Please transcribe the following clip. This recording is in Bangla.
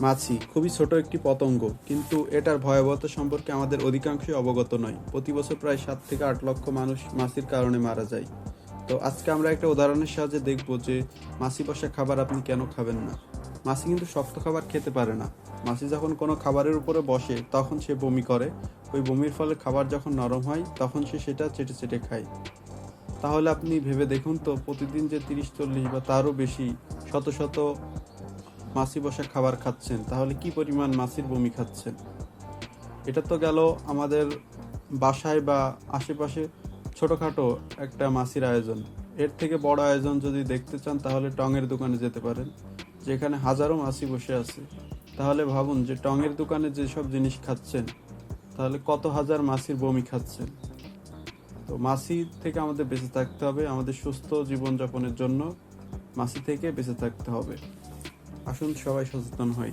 মাছি, খুবই ছোট একটি পতঙ্গ, কিন্তু এটার ভয়াবহতা সম্পর্কে আমাদের অধিকাংশই অবগত নয়। প্রতি বছর প্রায় সাত থেকে আট লক্ষ মানুষ মাছির কারণে মারা যায়। তো আজকে আমরা একটা উদাহরণের সাহায্যে দেখব যে মাছি বসা খাবার আপনি কেন খাবেন না। মাছি কিন্তু শক্ত খাবার খেতে পারে না। মাছি যখন কোনো খাবারের উপরে বসে, তখন সে বমি করে। ওই বমির ফলে খাবার যখন নরম হয়, তখন সে সেটা চেটে চেটে খায়। তাহলে আপনি ভেবে দেখুন তো, প্রতিদিন যে তিরিশ, চল্লিশ বা তারও বেশি, শত শত মাছি বসা খাবার খাচ্ছেন, তাহলে কি পরিমাণ মাছির বমি খাচ্ছেন? এটা তো গেল আমাদের বাসায় বা আশেপাশে ছোটোখাটো একটা মাছির আয়োজন। এর থেকে বড় আয়োজন যদি দেখতে চান, তাহলে টঙের দোকানে যেতে পারেন, যেখানে হাজারো মাছি বসে আছে। তাহলে ভাবুন যে টঙের দোকানে যেসব জিনিস খাচ্ছেন, তাহলে কত হাজার মাছির বমি খাচ্ছেন? তো মাছি থেকে আমাদের বেঁচে থাকতে হবে, আমাদের সুস্থ জীবনযাপনের জন্য মাছি থেকে বেঁচে থাকতে হবে। আসুন সবাই সচেতন হই।